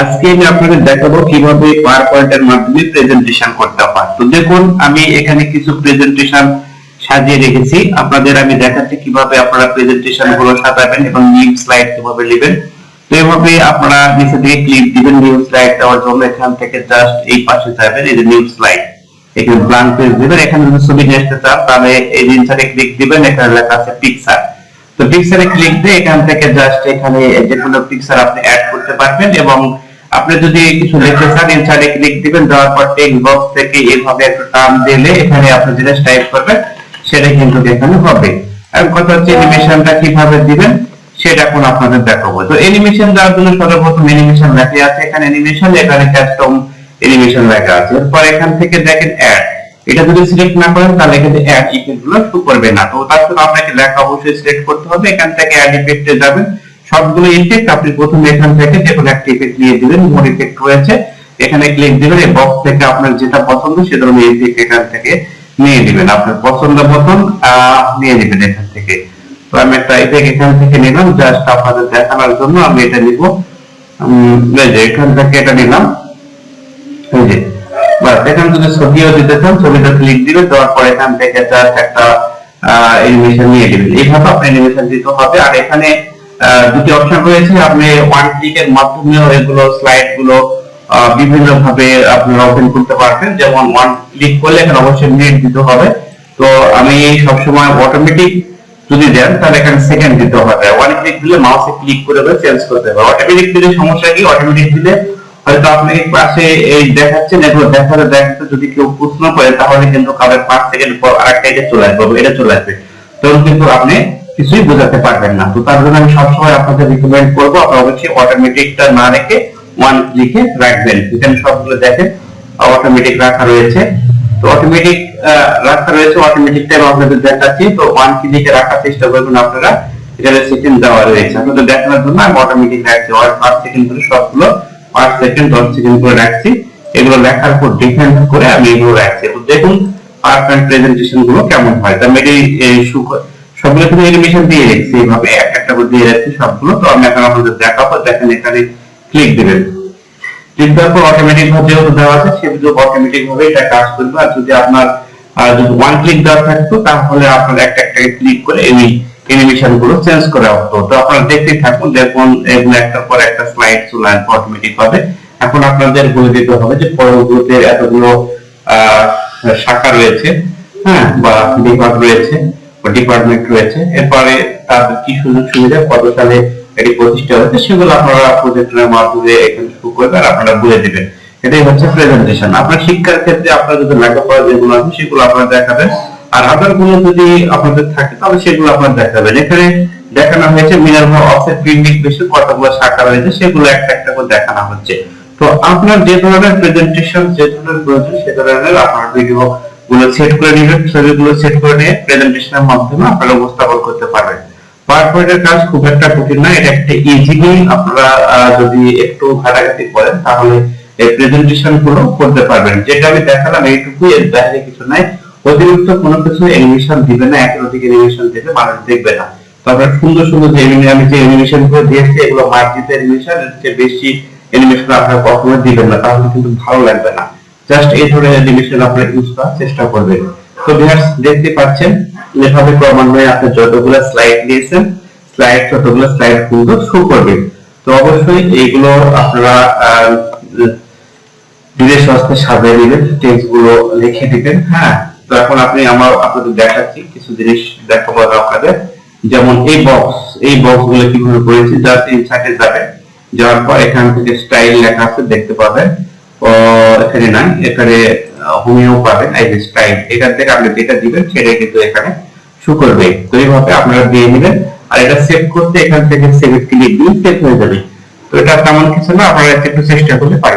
আজকে আমি আপনাদের দেখাবো কীভাবে পাওয়ার পয়েন্টের মাধ্যমে প্রেজেন্টেশন করতে হয়। তো দেখুন, আমি এখানে কিছু প্রেজেন্টেশন সাজিয়ে রেখেছি। আপনাদের আমি দেখাচ্ছি কীভাবে আপনারা প্রেজেন্টেশনগুলো সাজাবেন এবং নিউ স্লাইড কীভাবে নেবেন। তো এভাবে আপনারা নিচে দিকে ক্লিক দিবেন, নিউ স্লাইড দেওয়ার জন্য এখান থেকে জাস্ট এই পাশে যাবেন, এই যে নিউ স্লাইড এখানে ব্ল্যাঙ্ক পেজ দিবেন, এখানে যদি ছবি নিয়ে আসতে চান, তাহলে এই জিনিসটাকে ক্লিক দিবেন, এখানে লেখা আছে পিকচার তো পিকচারে ক্লিক দিয়ে এখান থেকে জাস্ট এখানে যে কোনো পিকচার আপনি অ্যাড করতে পারবেন এবং আপনি যদি কিছু লিখতে চান ইনসাইডে ক্লিক দিবেন, দেওয়ার পর টেক্সট বক্স থেকে এইভাবে একটা টার্ম দিলে এখানে আপনি যেটা টাইপ করবেন, সেটা কিন্তু এখানে হবে। আর কথা হচ্ছে অ্যানিমেশনটা কীভাবে দিবেন, সেটা এখন আপনাদের দেখাবো। তো অ্যানিমেশন দেওয়ার জন্য সর্বপ্রথম অ্যানিমেশন লেখা আছে। এখানে অ্যানিমেশন এখানে কাস্টম অ্যানিমেশন লেখা আছে। এরপর এখান থেকে দেখেন অ্যাড এটা যদি সিলেক্ট না করেন, তাহলে এখানে অ্যাড ইফেক্টগুলো শো করবে না। তো তার জন্য আপনাকে লেখা অবশ্যই সিলেক্ট করতে হবে। এখান থেকে অ্যাড ইফেক্টে যাবেন। সবগুলো ইফেক্ট আপনি প্রথমে এখান থেকে যে কোনো একটা ইফেক্ট নিয়ে দিবেন মোর ইফেক্ট রয়েছে। এখানে ক্লিক দিবেন, এই বক্স থেকে আপনার যেটা পছন্দ সে ধরনের ইফেক্ট এখান থেকে নিয়ে দিবেন আপনার পছন্দ মতন নিয়ে দিবেন এখান থেকে। তো আমি একটা ইফেক্ট এখান থেকে নিলাম জাস্ট আপনাদের দেখানোর জন্য আমি এটা নিব। এখান থেকে এটা নিলাম। এই যে ছবিও দিতে চান, ছবিটা ক্লিক দিবেন, দেওয়ার পর এখান থেকে জাস্ট একটা অ্যানিমেশন নিয়ে দিবেন এইভাবে আপনি অ্যানিমেশন দিতে হবে। আর এখানে দুটি অপশন রয়েছে। আপনি ওয়ান ক্লিকের মাধ্যমেও এগুলো স্লাইডগুলো বিভিন্ন ভাবে আপনারা ওপেন করতে পারবেন। যেমন ওয়ান ক্লিক করলে এখানে অবশ্যই নেট দিতে হবে। তো আমি সবসময় অটোমেটিক যদি দেন, তাহলে এখানে সেকেন্ড দিতে হবে। ওয়ান ক্লিক দিলে মাউসে ক্লিক করে চেঞ্জ করতে হবে। অটোমেটিক দিলে সমস্যা কি? অটোমেটিক দিলে হয়তো আপনি পাশে এই দেখাচ্ছেন, এগুলো দেখাতে দেখাতে যদি কেউ প্রশ্ন করে, তাহলে কিন্তু কারোর পাঁচ সেকেন্ড পর আরেকটা এটা চলে আসবে, এটা চলে আসবে। তখন কিন্তু আপনি কিছুই বোঝাতে পারবেন না। তো তার জন্য আমি সবসময় আপনাদের রিকমেন্ড করব, আপনারা অবশ্যই অটোমেটিকটা না রেখে ওয়ান ক্লিকে রাখবেন। এখানে সবগুলো দেখেন অটোমেটিক রাখা রয়েছে। তো অটোমেটিক রাখা রয়েছে অটোমেটিকটা আমি আপনাদের দেখাচ্ছি। তো ওয়ান ক্লিকে রাখার চেষ্টা করবেন আপনারা। এখানে সেকেন্ড দেওয়া রয়েছে। আপনাদের দেখানোর জন্য আমি অটোমেটিক রাখছি। পাঁচ সেকেন্ড করে সবগুলো পাঁচ সেকেন্ড দশ সেকেন্ড করে রাখছি। এগুলো লেখার উপর ডিপেন্ড করে আমি এগুলো রাখছি। দেখুন পাওয়ার প্রেজেন্টেশনগুলো কেমন হয়। তো আমি এটি এই সু- সবগুলো কিন্তু এনিমেশন দিয়ে রেখেছি, এইভাবে এক একটা করে দিয়ে রাখছি সবগুলো। তো আমি এখন আপনাদের দেখাবো দেখেন এখানে ক্লিক দিবেন। ক্লিক দেওয়ার পর অটোমেটিক ভাবে যেহেতু দেওয়া আছে সেগুলো অটোমেটিক ভাবে এটা কাজ করবে। আর যদি আপনার যদি ওয়ান ক্লিক দেওয়া থাকতো তাহলে আপনার একটা একটা ক্লিক করে এই অ্যানিমেশনগুলো চেঞ্জ করা হতো। তো আপনারা দেখতে থাকুন দেখুন এগুলো একটার পর একটা স্লাইড চলে আসবে অটোমেটিক ভাবে। এখন আপনাদের বলে দিতে হবে যে পরবর্তীতে এতগুলো শাখা রয়েছে হ্যাঁ বা বিভাগ রয়েছে। ডিপার্টমেন্ট রয়েছে, এরপরে তাদের কি সুযোগ সুবিধা, কত সালে এটি প্রতিষ্ঠা হয়েছে, সেগুলো আপনারা প্রজেক্টরের মাধ্যমে এখানে শুরু করবেন, আর আপনারা দিবেন। এটাই হচ্ছে প্রেজেন্টেশন আপনার শিক্ষার ক্ষেত্রে আপনার যদি যেগুলো আছে, সেগুলো আপনারা দেখাবেন। আর আদারগুলো যদি আপনাদের থাকে, তাহলে সেগুলো আপনারা দেখাবেন। এখানে দেখানো হয়েছে মিনার্ভা অফসেট প্রিন্টিং বেশি, কতগুলো শাখা রয়েছে, সেগুলো একটা একটা করে দেখানো হচ্ছে। তো আপনার যে ধরনের প্রেজেন্টেশন যে ধরনের প্রয়োজন, সে ধরনের আপনার ভিডিও গুলো সেট করে নেবেন, ছবিগুলো সেট করে নিয়ে প্রেজেন্টেশনের মাধ্যমে আপনারা উপস্থাপন করতে পারবেন। পাওয়ার কাজ খুব একটা কঠিন না এটা একটা ইজিলি আপনারা যদি একটু ঘাটাঘাটি করেন, তাহলে এই প্রেজেন্টেশনগুলো করতে পারবেন। যেটা আমি দেখালাম এর বাইরে কিছু নাই। অতিরিক্ত কোনো কিছু অ্যানিমেশন দিবে না একের অ্যানিমেশন দিলে মানুষ দেখবে না। তবে সুন্দর সুন্দর যে আমি যে অ্যানিমেশনগুলো দিয়েছি এগুলো মার্জিত অ্যানিমেশন এর চেয়ে বেশি অ্যানিমেশন আপনারা কখনো দিবেন না, তাহলে কিন্তু ভালো লাগবে না। জাস্ট এই ধরনের অ্যানিমেশন আপনারা ইউজ করার চেষ্টা করবেন। তো ভিউয়ার্স দেখতে পাচ্ছেন, এভাবে ক্রমান্বয়ে আপনি যতগুলো স্লাইড দিয়েছেন স্লাইড ততগুলো স্লাইড কিন্তু শো করবে তো, অবশ্যই এইগুলো আপনারা ধীরে সুস্থে সাজিয়ে দিবেন টেক্সটগুলো লিখে দিবেন হ্যাঁ? তো, এখন আপনি আমার আপনাদের দেখাচ্ছি কিছু জিনিস দেখাবো আপনাদের। যেমন এই বক্স এই বক্সগুলো কীভাবে করেছি জাস্ট ইনসার্টে যাবে যাওয়ার পর এখান থেকে স্টাইল লেখা আছে, দেখতে পাবেন। এখানে নাই, এখানে হোমিও পাবেন যে এখান থেকে আপনি যেটা দিবেন সেটা কিন্তু এখানে শো করবে। তো এইভাবে আপনারা দিয়ে নেবেন, আর এটা সেভ করতে এখান থেকে সেভ ক্লিক দিয়ে সেভ হয়ে যাবে। তো এটা তেমন কিছু না, আপনারা একটু চেষ্টা করলে পারবেন